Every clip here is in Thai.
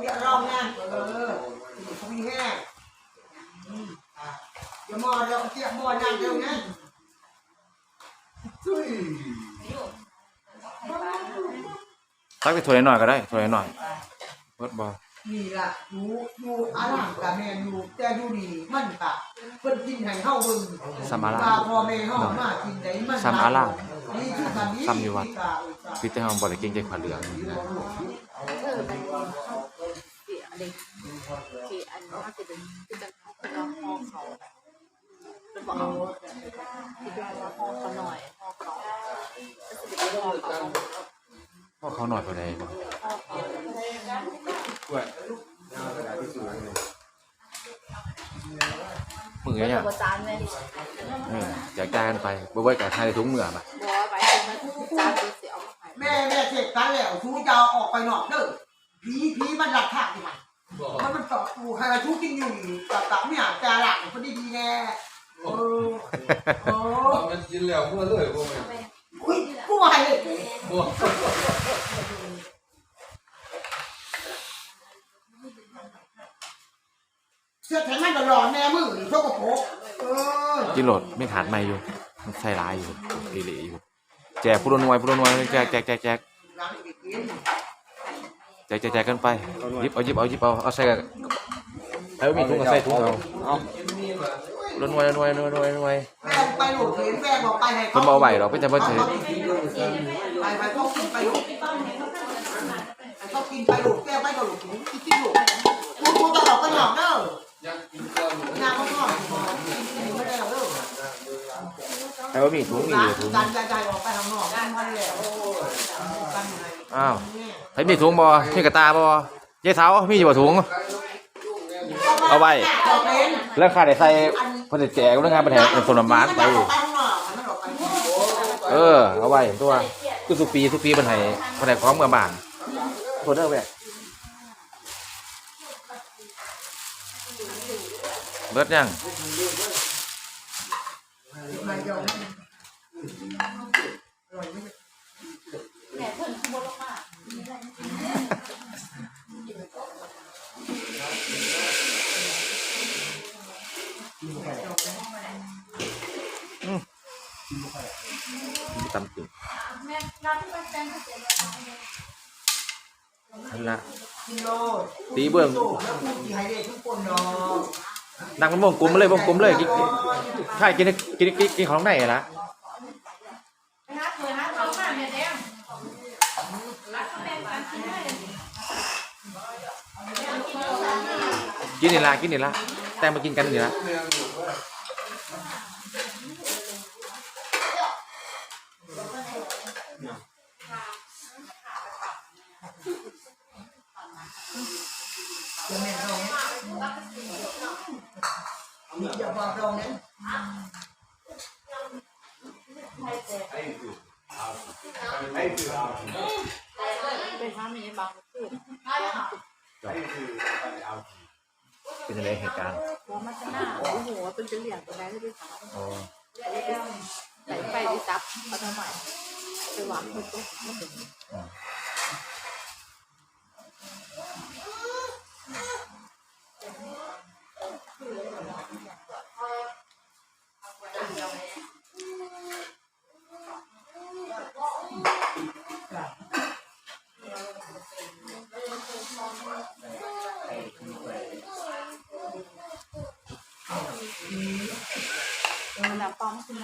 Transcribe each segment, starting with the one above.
มีอารมณ์งานเออเขามีแห้งอย่ามอเดี๋ยวเจี๊ยบมอนางเดียวนะซุยตักไปถ้วยหน่อยก็ได้ถ้วยหน่อยเบิดบ่นี่ล่ะอยู่อยู่อาหลังกับแม่อยู่แต่อยู่นี่มันกะเพิ่นกินให้เฮาเบิ่งซัมอาลาพ่อแม่เฮามากินได้มันซ้ำอาลางนี่คือกันนี้ซ้ำอยู่วัดพี่แต่เฮาบ่ได้เก่งใจขวาเหลืองเอ อมันที่อันนี้ที่อันนี้มันจะเป็นที่จะเป็นห้องเขาเป็นบอกเอาที่เป็นว่าห้องเขาหน่อยห้องเขาก็จะเป็นห้องเขาพ่อเขาหน่อยบ่ได้บ่ห้องเขามื้อเมื่เนี่ยอจานเลยเอออยากจ่ายกันไปบ่เบิดก็ทายในถุงมื้อบ่ะบอกว่าไปถึงมันจานเสียเอามาให้แม่แม่เสร็จกันแล้วชูจะเออกไปนอกเด้อผีผีมันหลักฐานที่มัน มันมันตอกตูใครมาชูกินอยู่นี่กับกับเนี่ยจะหลักคนดีๆแน่เออเออมันกินแล้วเมื่อเลยพวกมันอุ้ยกูว่าให้เลยพวกเสื้อแขนมันก็หลอนแน่มือนี่โชกโปรกเออกินโหลดไม่ขาดไม่อยู่มันใส่ร้ายอยู่อีหลีอยู่แจกผู้ละหน่วยผู้ละหน่วยแจกแจกแจกแจกล้างอีกกิน แจกแจกแจกกันไปหยิบเอาหยิบเอาหยิบเอาเอาใส่กันเอามีถุงก็ใส่ถุงเอาเอาละหน่วยละหน่วยละหน่วยละหน่วยละหน่วยแม่ไปโหลดเห็นแม่บอกไปให้เพิ่นบ่เอาไว้หรอกเพิ่นจะบ่ถือไปไปเขากินไปโหลดเขากินไปโหลดแก้ไปก็โหลดถุงกินโหลดกูกูจะออกไปหนอกเด้อยังกินข้าวงานเขาก็ไม่ได้เด้อแต่ว่ามีถุงมีอยู่ถุงการใจใจออกไปทางนอกมันแล้วกันไงอ้าว ใครมีถุงบ่มีกระตาบ่ยายเฒ่ามีอยู่บ่ถุง เอาไว้ออกเป็นแล้วค่าได้ใส่เพิ่นจะแจกพนักงงานเประแทนเป็นผลไม้ไปออกไปข้านไป เออ เอาไว้ตัวคือทุกปีทุกปีเพิ่นให้เพิ่นให้ของเมืองบ้านโทษเด้อแม่เบิดยัง มันยอม แม่เพิ่นขโมยลงมา มี ตำตึงแม่ร้านนั่นละกิโลตีเบื้องนั่งมันวงกลมมเลยวงกลมเลยกินใช่กินกินกินกินของไหนเหรักแม่กันกินได้กินนี่ละกินนี่ละแต่มากินกันนี่ละแม่เรานี่อ ย่าบอกเราเนี่ยไปหาแม่บางคืนเป็นยังไงเหตุการณ์หัวมันจะหน้าโอ้โหเป็นจะเหลี่ยมตรงนั้นเลยถามอ๋อไปไปดิซับเอาทำไมไปหวังคนตุ๊กไม่ถึง น้ำปั๊มคือ เ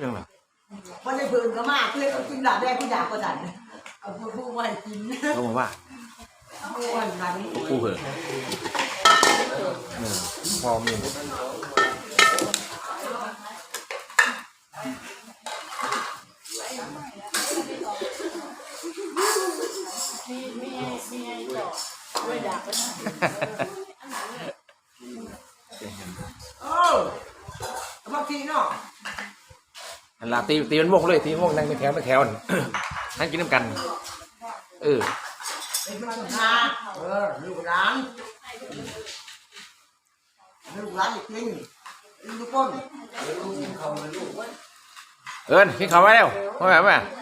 รื่องอะไร มันได้เพิ่นก็มากเลยกินดาบแดงกูอยากก็ดัน เอาพวกผู้ไว้กินเขาบอกว่าผู้ไว้นั้นกู้เหอะเออพอมีมีมีมีไอ้ดอกด้วยดาบไปนะเออบางทีเนาะอันละตีตีมันวงเลยตีมันวงนั่งเป็นแถวเป็นแถว นั่งกินน้ำกัน เออเออลูกหลานลูกหลานจริงลูกป้นลูกกินข้าวมาลูกเอิญกินข้าวมาแล้เมาไม่เอา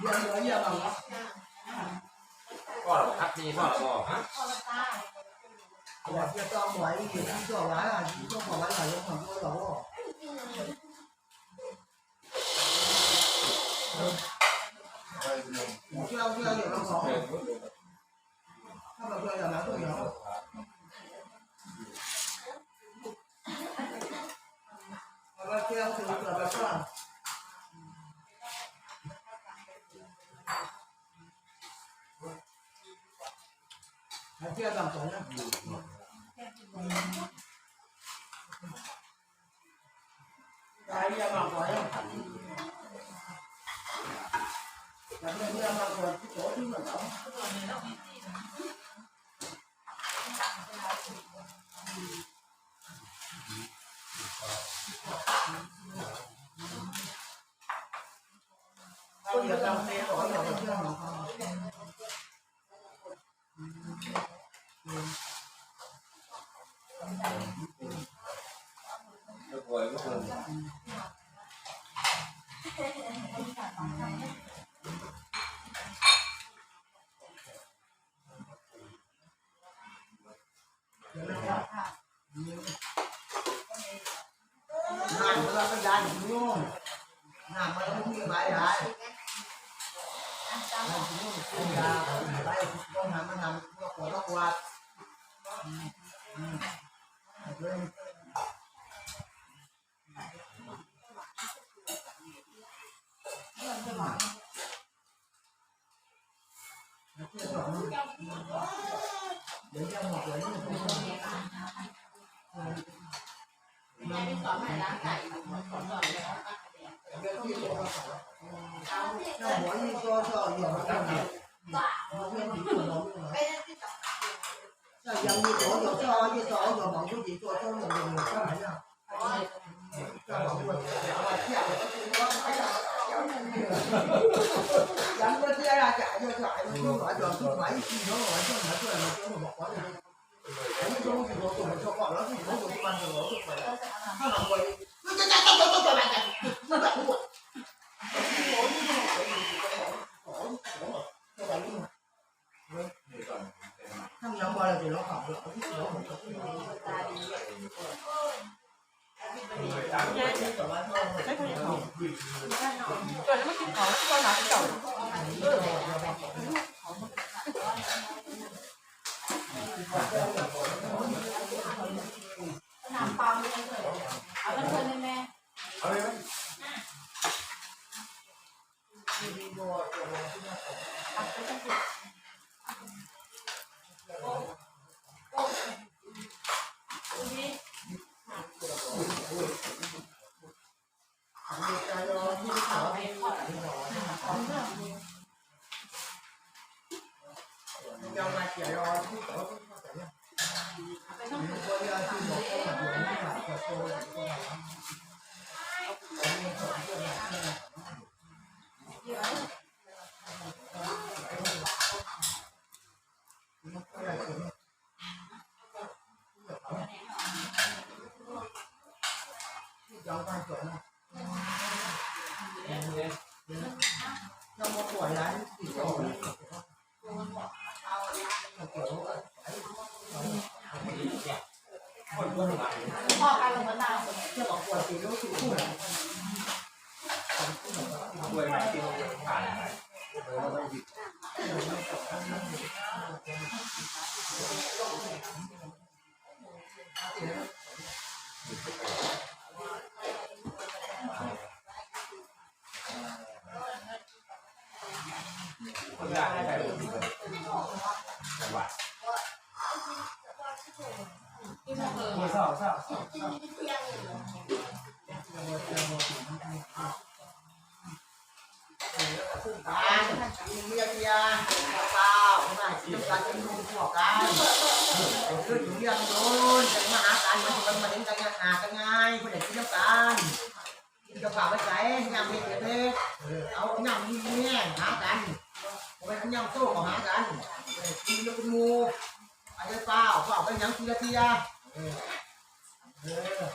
เยอะเยอะเยอะมาแล้วพ่อหรอครับนี่พ่อหรอฮะ我这刚买一点，你做完了，你做好完了，有很多了哦。不要不要，有人搞。Quando eu mà để cho một lấy một cái mà đi xóm này lá cải còn rồi nó muốn đi cho cho nhiều nó càng nhiều nó không đi cho nó nữa sao dân đi chỗ chỗ cho đi chỗ rồi bọn cái gì chỗ Rồi nó mất cái khó, nó nói cái cậu. น้ำปล Yeah. การเมียเมียเปล่าไม่สิการจะมีคู่ขอกันคืออยู่เรื่องโน้นจะมาหากันมันมาเล่นกันหากันง่ายคนไหนกินน้ำกันกินกระเป๋าไปใส่ยำมีเล็กเอายำมีเนี่ยหากันไปทำยำโซ่ของหากันกินแล้วคุณงู อะไรเปล่าเปล่าไปยังทีละทีอะเออเออ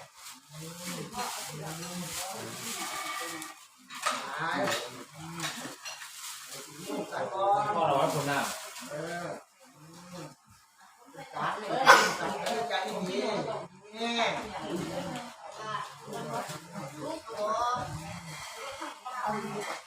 หายแต่ก็พ่อเราว่าคนหน้าเออการเล่นการเล่นการดีเนี่ยด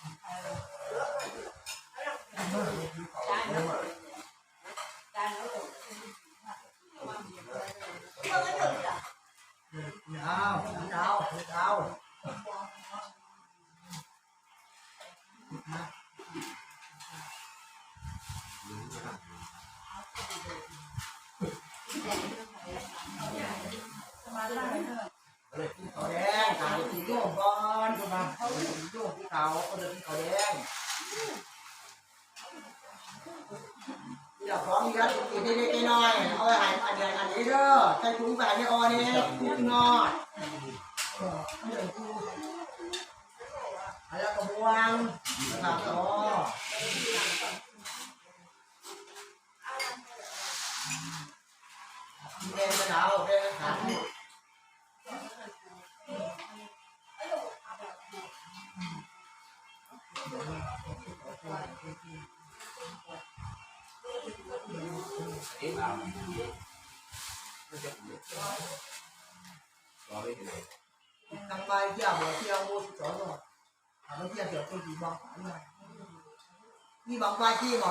ทางใบเที่ยวหัวเที่ยวมูสอนหน่อยถามว่าเที่ยวเดี๋ยวคนดีบางฝันหน่อยนี่บางใบที่หม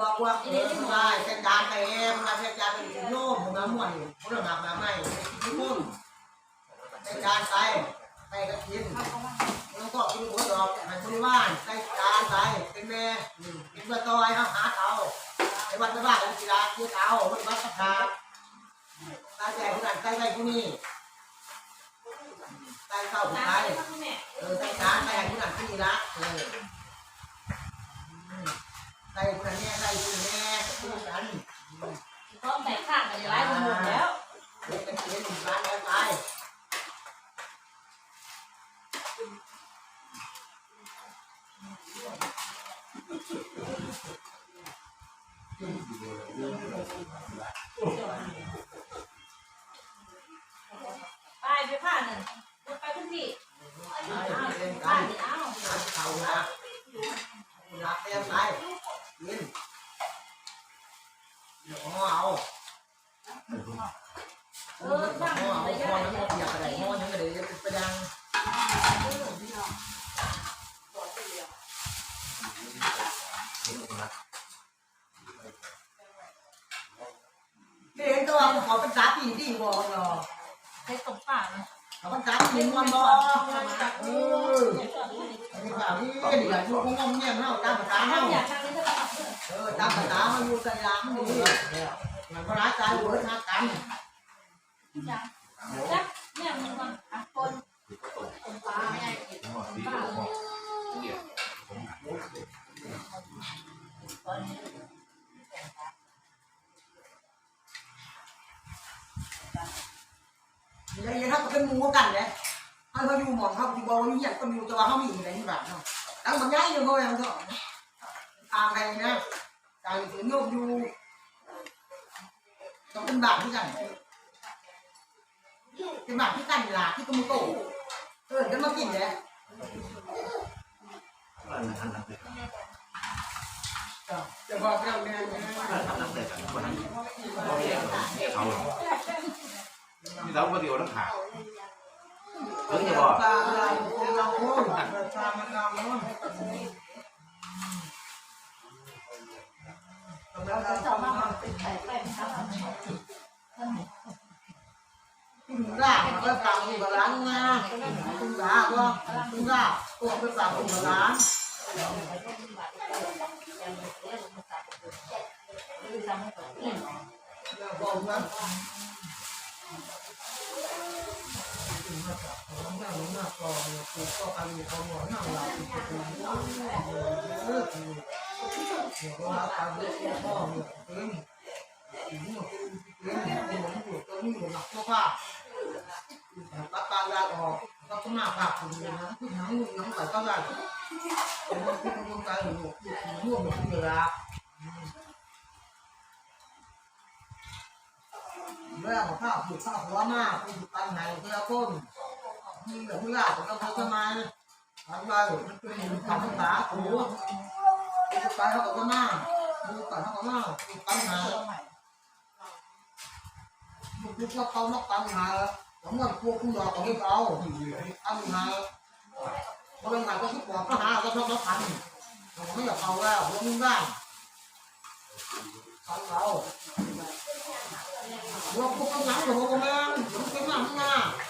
บอกว่าเออทำไมจะจานไปเองมาจะจานไปถึงโน่มมาหมดพวกเราหนักมาไม่ที่มุ่งจะจานไปไปก็กินแล้วก็กินหัวดอกมันบริวารใส่จานไปเป็นแม่เป็นตัวตอยเอาหาเขาไอ้วันตะบ้านเป็นกีฬาเที่ยวเขาวันวัดสะพาตาแจกคนนั้นใส่ใส่คนนี้ใส่เข้าผู้ชายเออใส่จานใส่คนนั้นคนนี้ละเออ ใส่คนแน่ใส่คนแน่คู่กันต้องแบ่งข้างกันหลายคนหมดแล้วเด็กกันเรียหนอยู่บ้านแล้วไปไปไปผ้าหนึ่งไปทุกที่ไปเรียนกัผ้านเอาเขาละรักเต็มไป เออช่าง เอา มัน เอา เลย พ ย่ อ อย น้ำมันเปียกอะไรพอน้ำมันเลยไปดังเห็นตัวขอเป็นสาปีดีบ่เนาะ ใช้ตบป่าเนาะ ขอเป็นสาปีมันบ่เออไอ้ข่าวนี้เดี๋ยวอยู่คงงเงียบเฮาตามภาษาเฮา อยากทำนี้จะทำเพื่อ เออตามภาษามันอยู่กันยามนี่มันก็รักกันเวิร์ดหักกัน จังจักเนี่ยมันคนอะคนคนปลาไม่ใช่ป่า แล้วยังถ้าเป็นหมูกันเลยเขา anh có nhu mòn không thì bò như vậy con nhu cho bà không nhìn đấy như vậy không đang bằng nháy như thôi em thôi à này nè cái cái nhôm nhu trong cân bạc như vậy cái bạc cái cành là cái công cổ ừ cái nó kìm đấy Chờ vào cái này เอานี่เราปฏิโอต้องขาเพิ่งจะ Chờ บอก vào cái này luôn Chờ vào cái này luôn แล้วจะมาเป็นไข่ แป้งครับ Tung ra mà cái càng thì bà láng nha Tung ra không? ก็อนั่กูก็ทำอยู่เขาหมดนั่งหลับอยู่กูเลิกอยู่อยู่ก็รับการเลิกพ่ออยู่ตึ้งอยู่ตึ้งอยู่อยู่ตึ้งอยู่หลับก็ว่ารับการลาออกก็ต้องหน้าปากคุณนะคุณทั้งคุณทั้งฝ่ายก็ได้ผมก็คุณต้องการอยู่อยู่ร่วมอยู่เวลาเรื่องของข้าวผูกข้าวหัวมากผูกตันหายเพื่อต้น một cái đó cầu nó không có phụ là như nghe bây giờ phụ vào ngã của cá cầu cái như dập tiếp cầu cái áo của anh những gì không gì cái bỏ phụ cá đi rồi nó nó muốn làm như vậy đeo cái như là chua như là rồi nó đeo cái cái nó là mình chua tôm nó cái có của có ngặt có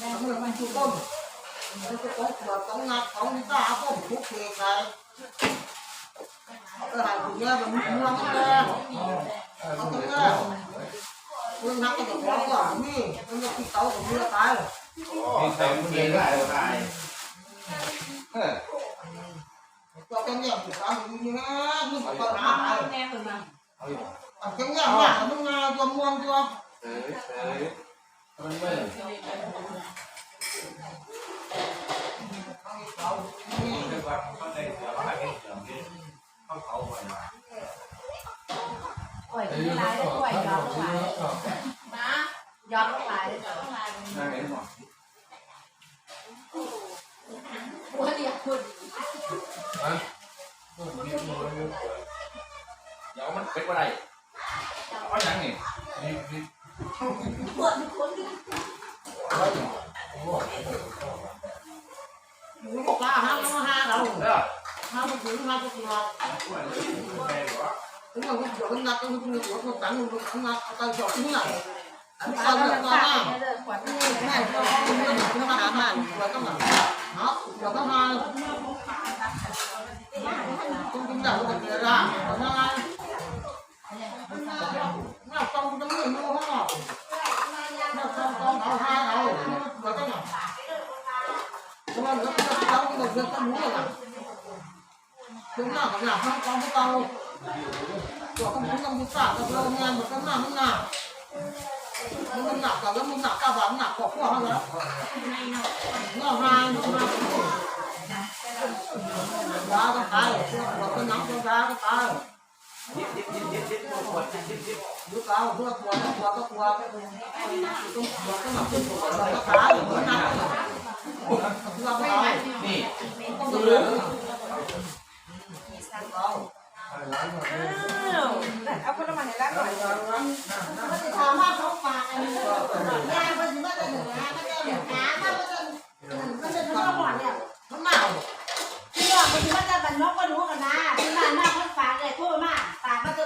cái áo có một chút thì cái cái này thì nghe mình mua cái nghe có cái nghe Phương nắp cái quả quả mi, cái cái cái tàu của mưa cái. นี่ใส่มันเองได้ก็ได้เออ Cho cái nhẹ của tao thì như thế, nhưng mà con nào này. เอาอยู่ Còn cái nhẹ mà nó nghe cho muôn chưa? เอ้ยเอ้ยมันไม่ Cái tàu mi. เรียกว่าเขาได้เสียว่าให้เสียงที่เขาเขาไปมา ปล่อยที่ร้ายได้ปล่อยยอมลงไปนะยอมลงไปเลยยอมลงไปนั่นเองหมดหัวเดียวคุณเดี๋ยวมันเป็นอะไรเอาอย่างนี้ ปวดทุกคน Nó có cả hai nó hai đâu. เด้อ Hai cái thứ hai cái thứ hai. แม่บอกว่า Đúng rồi, cái chỗ ngặt cái cái chỗ nó cắn nó cắn ngặt cái chỗ chính này. Anh เอา sao แล้ว được มัน con ตาย nào? เดินขวัญนี่ Cái này cho nó nó hàm hàm rồi các bạn. Đó, rồi các hai. Không chúng ta có thể ra. Rồi hai. ก็รู้เลยล่ะถึงหน้ากับหน้าข้างกองพวกเราตัวก็มึงต้องมุสากับเรางานหมันก็หน้ามึงหน้ามึงหนักกับแล้วมึงหนักกับหลังหนักกว่าพวกเาแล้วงอกมางอกมาว้าก็ตายพวกเราก็น้ำก็ว้าก็ตายลูกเอาพวกกลัวก็กลัวก็กลัวต้องบอก็หนักเป็นปวดก็ตายเหมือนหนัก ที่ว่าจะบรรนกก็รู้กันนะพี่บ้านหน้าคนฝากเลยโทษมากฝากมาเจอ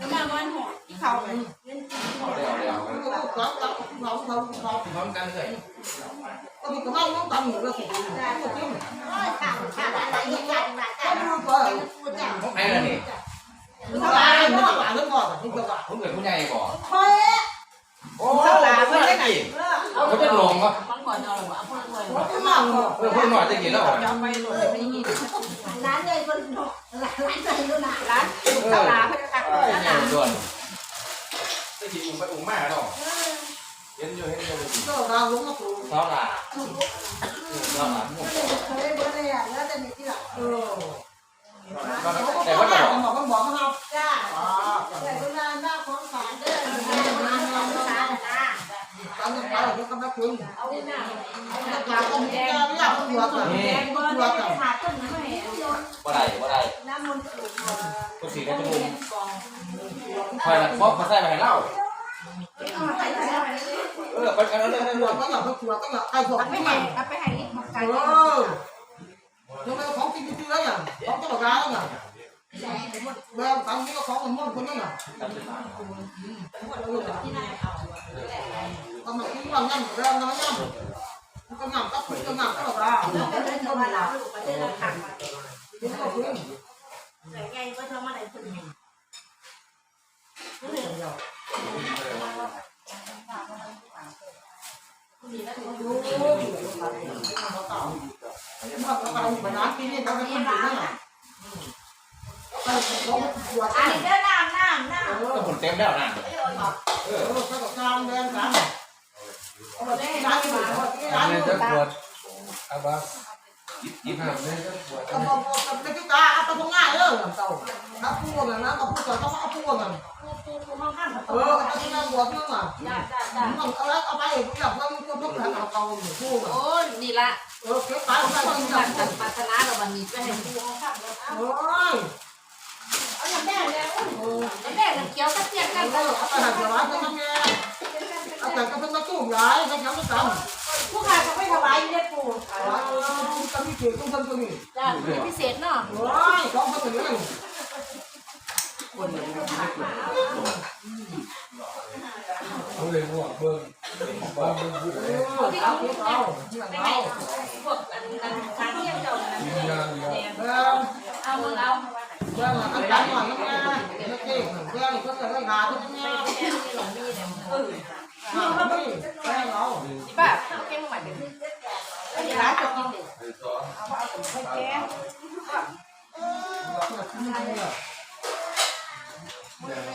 แล้วมาวันหัวที่เขาเลยเล่นจีนหัวแล้วแล้วก็เขาเขาเขาเขาเขาพร้อมกันเลยก็มีกระเป๋าต้องตำหนูเลยแต่ก็จิ้มโอ้ยขาดขาดอะไรอย่างเงี้ยก็ไม่รู้ก่อนของใครล่ะนี่เขาหวานเขาหวานแล้วก่อนนี่ก็หวานผมเกิดผู้ใหญ่ก่อนเฮ้ยโอ้เขาหลานไม่ได้ไหนเขาจะลงก็มันก่อนเอาหรอวะพ่อรวยพ่อหน่อยเออพ่อหน่อยจะกินแล้วเหรอร้าน ร้านร้านเลยดูนะร้านตลาดเพื่อนค่ะเอ้ยใหญ่ด่วนจะกี่อุ้มไปอุ้มมาเนาะเห็นอยู่เห็นอยู่ก็เราลงมาสู่เท่าไหร่เท่าไหร่เคยบ่ได้อะแล้วแต่มีที่หลังเออแต่แต่ว่าว่าจะเราบอกบอกกันบอกกันเอาจ้าอ่าแต่เวลาหน้าของฝากเด้อหน้าของฝากนะ ตาม กันไปเราก็มาคุยเอาหน้านักการก็มีแก่ไม่อยากตำรวจอะแดงบ่ได้ขาดต้นไม้ว่าไรว่าไรน้ำมันต์สูงก็สีได้จะลุงคอยละบอกมาใส่ไปให้เล่าเอาไปใส่เออไปกันแล้วเรื่องตำรวจก็อยากตำรวจก็อยากใครบอกเอาไปไม่ให้ให้เอาไปให้มาไกลเออทำไมของจริงจริงแล้วอย่างของเจ้าร้านอะแววตังนี้ก็ของมันมั่งคนนั้นอะ ทำไมคิดว่างั้นแววน้อยงั้นก็งั้นก็คุยก็งั้นก็ร้าน ก็เลยจะมาลาลูกประเทศละครั้ง คิดก็คุย แต่ไงก็ทำอะไรคนนี้ มาไปไปร้านที่นี่เขาไม่ทำดีนะไปเขาตรวจ อันนี้เด้อน้ำน้ำน้ำ เออ ก็ผลเต็มแล้วนะ เออเขาก็กลางแดนกันเอาไ เนี่จะปวดอาบะยิบน้ำเนี่จะปวดก็บอกกับในที่ตาเอาไปตรงง่ายเลยเต่าถ้าพูดนะนะก็พูดต่อต้องเอาพูดกันเออเอาที่นั่งบวชนึงอะจ้าจ้าจ้ามันเอาแล้วเอาไปอยากว่ามันก็ต้องเอาเอาพูดโอ้นี่ละเออเก็บไปได้คนที่บันั่ตงรปัตนาเราวันนี้ไปให้ผู้โอ้ยเอาอย่างแม่เลยเออแม่กันเขียวตะเกียงกันเอาไปหัด ร้านก็ทำไงเอาแต่ก็เป็นตะตุ้มย้ายไม่ยังไม่ทำผู้ขายเขาไม่ถวายอยู่ในปู่ก็มีเกี่ยวกับคนคนนี้จ้าพิเศษเนาะโอ้ยสองคนนี้เขาเลยหัวเบิ่งบ้าเบิ่งผู้เออเอาเอาเอาเอาพวกอันนั้นทางเที่ยงเจ้านั้นกินยา เดียวเออเอามึงเอาเรื่องอันตรายหน่อยนะแม่เรื่องเก่งเรื่องก็จะได้หาที่แม่เออหาที่แม่เราสิป้าเก่งใหม่เป็นที่ร้านจะกินเด็กไอ้สองแกง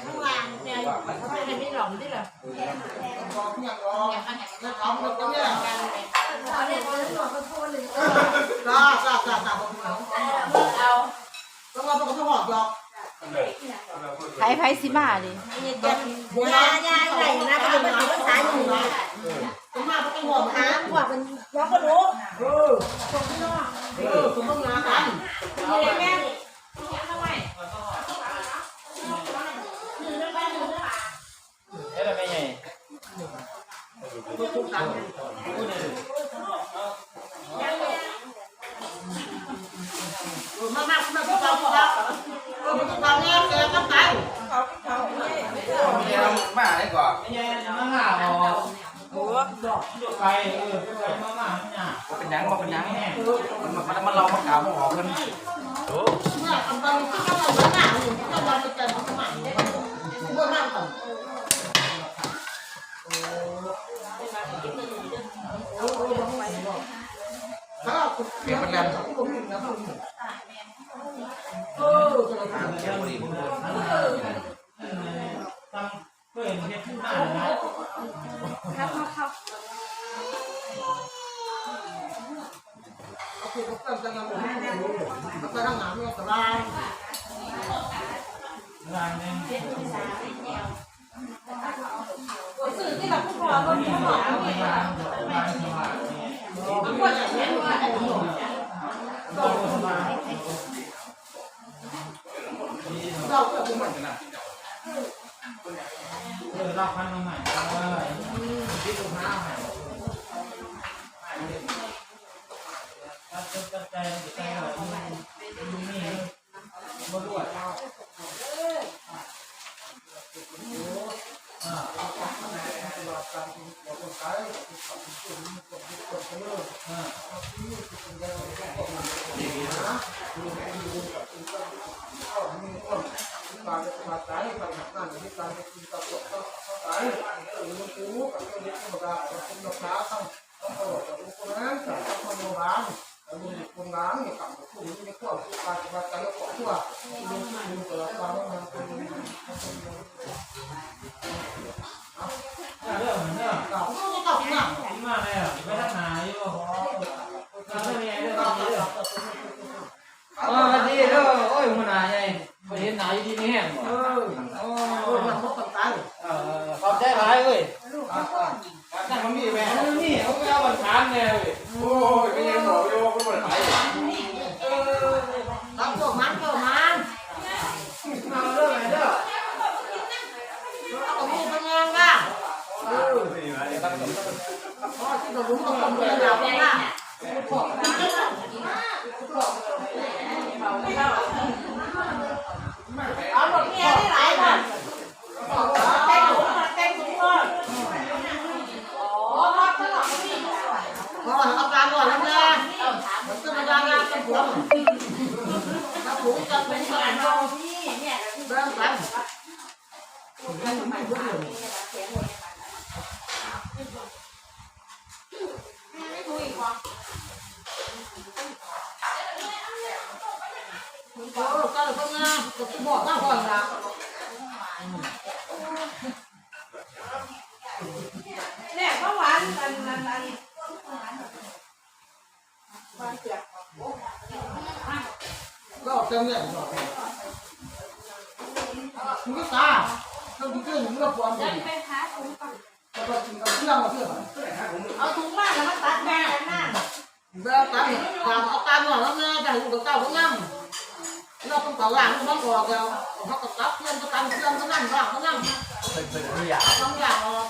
ข้างล่างเนี่ยเขาไม่ได้ไม่หลอมที่หรอบอกเพียงรอแล้วทำหมดแล้วเนี่ยเอาเนี่ยเอาเนี่ยเอาพูดเลยจ้าจ้าจ้าจ้าบอกเพียงเอา ต้องมาบอกเขาหอกหยอกไผ่ไผ่สิบ้าดิยายายไหนนะก็เป็นภาษาอยู่นะต้องมาต้องหอกหาพวกเป็นน้องก็รู้เออพวกพี่น้องเออต้องงานกันมีแม่เอ้ยไม่ใหญ่ มากมากมากทุกเราทุกเราเออมันทุกเราเนี่ยแกก็ตายไม่ใช่เรามาได้ก่อนไม่ใช่มาหาหรอโอ้ดอกดอกไปเออไปมาหาเนี่ยเป็นยังเป็นยังมันมันมันเรามากล่าวมาหอมกันเนี่อันตรายที่เขาเราหน้าอยู่ที่เราไปแก่สมัยเมื่อมากก่อนถ้าเปลี่ยนเป็นแล้วผมอยู่นะผม ยังไม่ได้ก็ไปทางหนาไม่สบายงานนึงสื่อที่เราพูดพอคนเขาบอกงานงานสบายคนอย่างนี้ว่าเราก็เป็นเหมือนกันเออเราพันมาใหม่เออที่ตรงหน้าใหม่ เรื่องเหมือนเนี่ยเก่าเก่นักดีมากเอะ cái bỏ ra khỏi là nè có bán ăn ăn ăn Đó, cầm nhận rồi. Không biết ta. รื่องนึ่ก็ความดีไปหาถุงก่อนแล้วกินกับเชื่อมมาเชื่อมเอาถุงมาแล้วมาตัดแม่กันหน้าเอาตัดามเอาตามหน่อยแล้วแม่แต่ลูกกับเต้าก็นั่งเราต้องต่อหลังต้องบอกเราเขาก็ตัดเพื่อนก็ตัดเพื่อนก็นั่งหลังก็นั่งเป็นเป็นทุกอย่งต้องอย่างออก